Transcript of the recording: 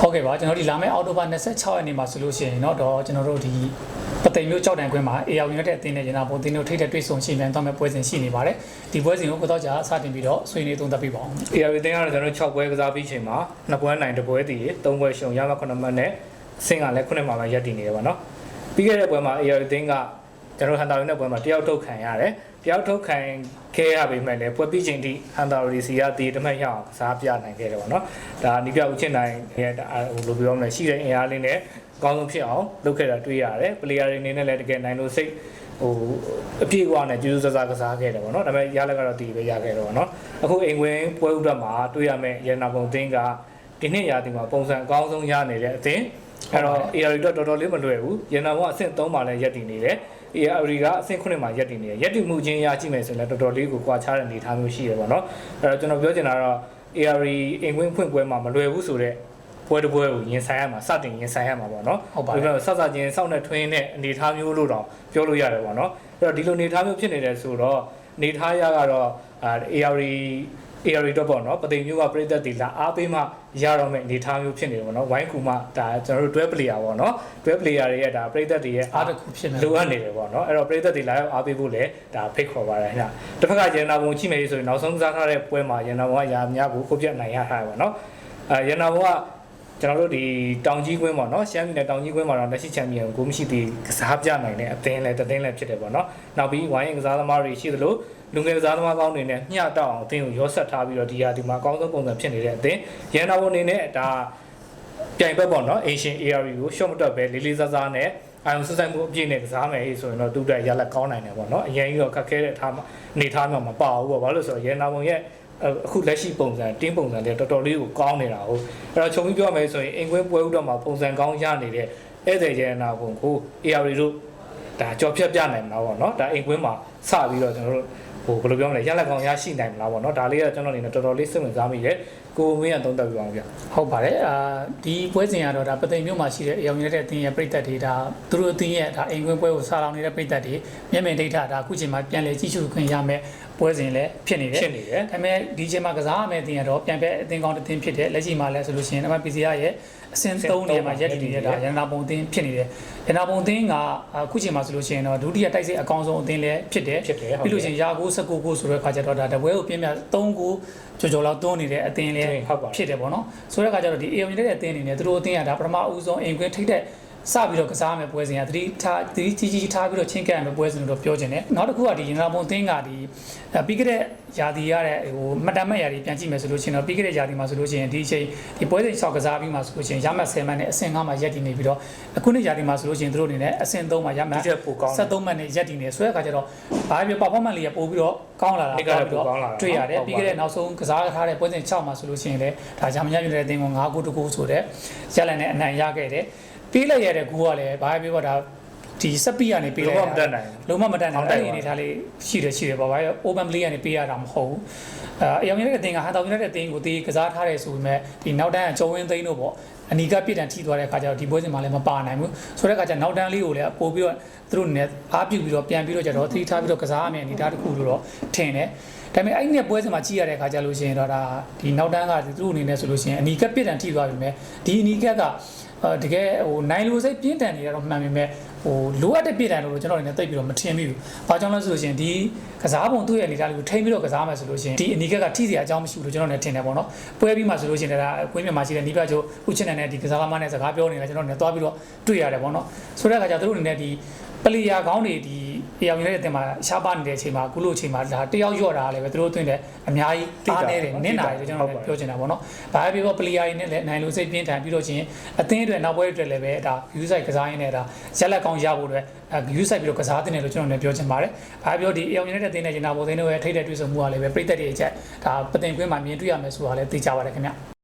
ဟုတ်ကဲ့ပါကျွန်တော်ဒီလာမယ့်အောက်တိုဘာ26ရက်နေ့မှာဆိုလို့ရှိရင်เนาะတော့ကျွန်တော်တို့ဒီပသိမ်မျိုးကြောက်တန်ခွင်းမှာ AR United အသင်းနဲ့ရနာပုံအသင်းတို့ထိတ်တဲ့တွေ့ဆုံရှင်ပြန်သွားမဲ့ပွဲစဉ်ရှိနေပါတယ်ဒီပွဲစဉ်ကိုကိုတော့ကြာစတင်ပြီးတော့ဆွေးနွေးသုံးသပ်ပြပါအောင် AR တင်းကတော့ကျွန်တော်6ပွဲကစားပြီးချိန်မှာ2ပွဲနိုင်1ပွဲတည်3ပွဲရှုံရမှ9မှတ်နဲ့ဆင်းကလည်း9မှတ်မှရပ်တည်နေတယ်ပေါ့နော်ပြီးခဲ့တဲ့ပွဲမှာ AR တင်းက ကျွန်တော်ဟန်တာရီနဲ့ပွဲမှာတယောက်ထုတ်ခံရတယ်တယောက်ထုတ်ခံခဲ့ရပေမဲ့လည်းပွဲပြီးချိန်ထိဟန်တာရီစီကတီတမတ်ရအောင်ကစားပြနိုင်ခဲ့တယ်ပေါ့နော်ဒါနီးပြဦးချင်းနိုင်ရဲ့ဟိုလိုပြောမလဲရှိတဲ့အင်အားလေးနဲ့အကောင်းဆုံးဖြစ်အောင်လုပ်ခဲ့တာတွေ့ရတယ်ပလေယာတွေအနေနဲ့လည်းတကယ်နိုင်လို့စိတ်ဟိုအပြည့်အဝနဲ့ကျေးဇူးဆဆကစားခဲ့တယ်ပေါ့နော်ဒါပေမဲ့ရလက်ကတော့ဒီပဲရခဲ့တော့ပေါ့နော်အခုအိမ်ဝင်ပွဲဥဒ္ဒမှာတွေ့ရမယ့်ရန်နာပုံအသင်းကဒီနှစ်ရာသီမှာပုံစံအကောင်းဆုံးရနေတဲ့အသင်း အဲ့တော့ AR တော့တော်တော်လေးမလွယ်ဘူးရန်နာပုံကအဆင့်3မှာလည်းရပ်တည်နေတယ် AR ကအဆင့်9မှာရပ်တည်နေတယ်ရပ်တည်မှုချင်းရကြည့်မယ်ဆိုရင်လည်းတော်တော်လေးကိုကွာခြားတဲ့အနေအထားမျိုးရှိတယ်ပေါ့နော်အဲ့တော့ကျွန်တော်ပြောချင်တာကတော့ AR အိမ်ဝင်ဖွင့်ပွဲမှာမလွယ်ဘူးဆိုတော့ပွဲတစ်ပွဲကိုရင်ဆိုင်ရမှာစတင်ရင်ဆိုင်ရမှာပေါ့နော်ဟုတ်ပါတယ်ဒါပေမဲ့ဆက်စချင်းစောင့်နဲ့ထွင်းတဲ့အနေအထားမျိုးလို့တော့ပြောလို့ရတယ်ပေါ့နော်အဲ့တော့ဒီလိုအနေအထားမျိုးဖြစ်နေတယ်ဆိုတော့အနေအထားရကတော့အာ AR AR တော့ပေါ့နော်ပသိမ်မျိုးကပြည်သက်တီလာအားပေးမှရတော့မယ့်အနေအထားမျိုးဖြစ်နေတယ်ပေါ့နော်ဝိုင်းကူမှဒါကျွန်တော်တို့တွဲ player ပေါ့နော်တွဲ player တွေရဲ့ဒါပြည်သက်တီရဲ့အားတစ်ခုဖြစ်နေလိုအပ်နေတယ်ပေါ့နော်အဲ့တော့ပြည်သက်တွေလာရောက်အားပေးဖို့လည်းဒါဖိတ်ခေါ်ပါတယ်ခင်ဗျတစ်ဖက်ကရန်နာဘုံချိမယ်ဆိုရင်နောက်ဆုံးကစားထားတဲ့ပွဲမှာရန်နာဘုံကရာများကိုကိုပြတ်နိုင်ရထားတယ်ပေါ့နော်အဲရန်နာဘုံကကျွန်တော်တို့ဒီတောင်ကြီးကွင်းပေါ့နော်ရှမ်းပြည်နယ်တောင်ကြီးကွင်းမှာတော့လက်ရှိချန်ပီယံကိုမရှိသေးကစားပြနိုင်တဲ့အသင်းလည်းတသင်းလည်းဖြစ်တယ်ပေါ့နော်နောက်ပြီးဝိုင်းရင်ကစားသမားတွေရှိသလို လူငယ်ကစားသမားကောင်းတွေနဲ့မျှတောက်အောင်အသင်းကိုရောဆက်ထားပြီးတော့ဒီဟာဒီမှာအကောင်းဆုံးပုံစံဖြစ်နေတဲ့အသင်းရန်နာဘုံအနေနဲ့ဒါပြိုင်ဘက်ပေါ့နော် Asian ARV ကို short မတွက်ပဲလေးလေးစားစားနဲ့အာယုံဆက်ဆိုင်မှုအပြည့်နဲ့ကစားမယ်ဟေ့ဆိုရင်တော့သူ့တက်ရလက်ကောင်းနိုင်တယ်ပေါ့နော်အရင်ကြီးတော့ခက်ခဲတဲ့ထားမှာနေထားမှာမပါဘူးပေါ့ဘာလို့လဲဆိုတော့ရဲနာဘုံရဲ့အခုလက်ရှိပုံစံတင်းပုံစံတွေတော်တော်လေးကိုကောင်းနေတာဟုတ်အဲ့တော့ခြုံပြီးပြောမယ်ဆိုရင်အင်ကွင်းပွဲဥတော့မှာပုံစံကောင်းရနေတဲ့ဧည့်သည်ရဲနာဘုံကို ARV တို့ဒါကြော်ဖြတ်ပြနိုင်မှာပေါ့နော်ဒါအင်ကွင်းမှာစပြီးတော့ကျွန်တော်တို့ ဟိုဘယ်လိုပြောမလဲရလက်ကောင်းရရှိနိုင်မလားပေါ့နော်ဒါလေးကကျွန်တော်အနေနဲ့တော်တော်လေးစိတ်ဝင်စားမိတယ် ကိုမင်းကသုံးသပ်ပြအောင်ဗျဟုတ်ပါတယ်အာဒီပွဲစဉ်ကတော့ဒါပသိမ်မျိုးမှာရှိတဲ့ AR United အသင်းရဲ့ပြည်သက်တွေဒါသူတို့အသင်းရဲ့ဒါအိမ်ခွင်းပွဲကိုစားလောင်နေတဲ့ပြည်သက်တွေမျက်မြင်ဒိဋ္ဌဒါအခုချိန်မှာပြန်လည်ကြည့်ရှုခွင့်ရမယ်ပွဲစဉ်လည်းဖြစ်နေတယ်ဖြစ်နေတယ်ဒါပေမဲ့ဒီချိန်မှာကစားရမယ့်အသင်းကတော့ပြန်ပဲအသင်းကောင်းတစ်သင်းဖြစ်တယ်လက်ရှိမှာလည်းဆိုလို့ရှိရင် MPCR ရဲ့အဆင့်3နေရာမှာရက်တည်နေတဲ့ဒါရန်နာပုံအသင်းဖြစ်နေတယ်ရန်နာပုံအသင်းကအခုချိန်မှာဆိုလို့ရှိရင်တော့ဒုတိယတိုက်စစ်အကောင်းဆုံးအသင်းလည်းဖြစ်တယ်ဖြစ်တယ်ဟုတ်တယ်ပြီးလို့ရှိရင်ရာကို19ကိုဆိုတဲ့ခါကျတော့ဒါတပွဲကိုပြင်းပြ3ကိုကြော်ကြော်လောက်တွန်းနေတဲ့အသင်းလည်းဟုတ်ပါတယ်ဖြစ်တယ်ပေါ့နော်ဆိုတဲ့ခါကျတော့ဒီ AON တဲ့အသင်းအနေနဲ့သူတို့အသင်းကဒါပထမဦးဆုံးအိမ်ခွင်းထိတ်တဲ့ စပြီးတော့ကစားမယ်ပွဲစဉ်ကသတိထားသတိကြီးကြီးထားပြီးတော့ချင်းကပ်ရမယ်ပွဲစဉ်လို့တော့ပြောချင်တယ်နောက်တစ်ခုကဒီရင်နာပုံအသင်းကဒီအဲပြီးခဲ့တဲ့ယာတီရတဲ့ဟိုမတန်မဲ့ယာတီပြန်ကြည့်မယ်ဆိုလို့ရှိရင်တော့ပြီးခဲ့တဲ့ယာတီမှာဆိုလို့ရှိရင်ဒီအချိန်ဒီပွဲစဉ်6ကစားပြီးမှဆိုလို့ရှိရင်ရမှတ်10မှတ်နဲ့အဆင့်9မှာရက်တည်နေပြီးတော့အခုနှစ်ယာတီမှာဆိုလို့ရှိရင်သူတို့အနေနဲ့အဆင့်3မှာရမှတ်ဒီချက်ပိုကောင်းတယ်73မှတ်နဲ့ရက်တည်နေဆိုတဲ့အခါကျတော့ဘာပဲ performance လေးကပို့ပြီးတော့ကောင်းလာတာဒီကလည်းပိုကောင်းလာတာတွေ့ရတယ်ဟုတ်ပါပြီးခဲ့တဲ့နောက်ဆုံးကစားထားတဲ့ပွဲစဉ်6မှာဆိုလို့ရှိရင်လည်းဒါဂျာမနီယူနိုက်တက်အသင်းက9ဂိုးတကူဆိုတဲ့ရလန်နဲ့အနိုင်ရခဲ့တယ် ပေးလိုက်ရတဲ့ဂိုးကလည်းဘာပဲပြောတာဒီစက်ပီကနေပေးလိုက်လုံးဝမတတ်နိုင်ဘူးလုံးဝမတတ်နိုင်အောင်တိုက်ဘူးပါအဲ့ဒီအနေထားလေးရှိတယ်ရှိတယ်ပေါ့ဗျာ open play ကနေပေးရတာမဟုတ်ဘူးအဲအယောင်ရတဲ့အသင်းကဟန်တောင်ရတဲ့အသင်းကိုတေးကစားထားတယ်ဆိုပေမဲ့ဒီနောက်တန်းကကျုံဝင်းသိန်းတို့ပေါ့အနီကပြစ်ဒဏ်ထိသွားတဲ့အခါကျတော့ဒီပွဲစဉ်မှာလည်းမပါနိုင်ဘူးဆိုတဲ့အခါကျနောက်တန်းလေးကိုလည်းပို့ပြီးတော့သူတို့နဲ့အားပြုပြီးတော့ပြန်ပြီးတော့ကျတော့သတိထားပြီးတော့ကစားရမယ့်အနေအထားတစ်ခုလို့တော့ထင်တယ်ဒါပေမဲ့အဲ့ဒီနဲ့ပွဲစဉ်မှာကြည့်ရတဲ့အခါကျလို့ရှိရင်တော့ဒါဒီနောက်တန်းကသူတို့အနေနဲ့ဆိုလို့ရှိရင်အနီကပြစ်ဒဏ်ထိသွားပြီမဲ့ဒီအနီကကအော် တကယ်ဟိုနိုင်လိုစိတ်ပြင်းထန်နေရတော့မှန်ပေမဲ့ဟိုလိုအပ်တဲ့ပြစ်ဒဏ်လို့ကျွန်တော်အနေနဲ့သိပ်ပြီးတော့မထင်မိဘူး။ဘာကြောင့်လဲဆိုလို့ရှိရင်ဒီကစားပုံသူ့ရဲ့အနေအထားလေးကိုထိမ့်ပြီးတော့ကစားမယ်ဆိုလို့ရှိရင်ဒီအနီကကထိစရာအကြောင်းမရှိဘူးလို့ကျွန်တော်လည်းထင်တယ်ပေါ့နော်။ပွဲပြီးမှဆိုလို့ရှိရင်ဒါကွင်းမြမှာရှိတဲ့နီးပြချိုဥချင်တဲ့ဒီကစားသမားနဲ့စကားပြောနေတာကျွန်တော်လည်းတွားပြီးတော့တွေ့ရတယ်ပေါ့နော်။ဆိုတဲ့အခါကျသူတို့အနေနဲ့ဒီပလီယာကောင်းတွေဒီ အေယောင်ရတဲ့အတင်မှာရှားပါနေတဲ့အချိန်မှာအခုလိုအချိန်မှာဒါတယောက်ရော့တာလည်းပဲသူတို့အတွင်းတဲ့အများကြီးအားနေတယ်နင့်နာတယ်ကျွန်တော်လည်းပြောချင်တာပေါ့နော်။ဘာပဲပြောပလီယာရင်းနဲ့လည်းနိုင်လို့စိတ်ပြင်းထန်ပြီးတော့ချင်းအသင်းအတွက်နောက်ပွဲအတွက်လည်းပဲဒါ view site ကစားရင်းနဲ့ဒါရက်လက်ကောင်းရဖို့အတွက်အဲ view site ပြီးတော့ကစားတင်တယ်လို့ကျွန်တော်လည်းပြောချင်ပါတယ်။ဘာပဲပြောဒီအေယောင်ရတဲ့အတင်းနဲ့ဂျင်နာဘောသိန်းတို့ရဲ့ထိတဲ့တွေ့ဆုံမှုကလည်းပဲပြည်သက်တွေအချက်ဒါပတင်ကွင်းမှာမြင်တွေ့ရမယ်ဆိုတာလည်းသိကြပါတယ်ခင်ဗျ။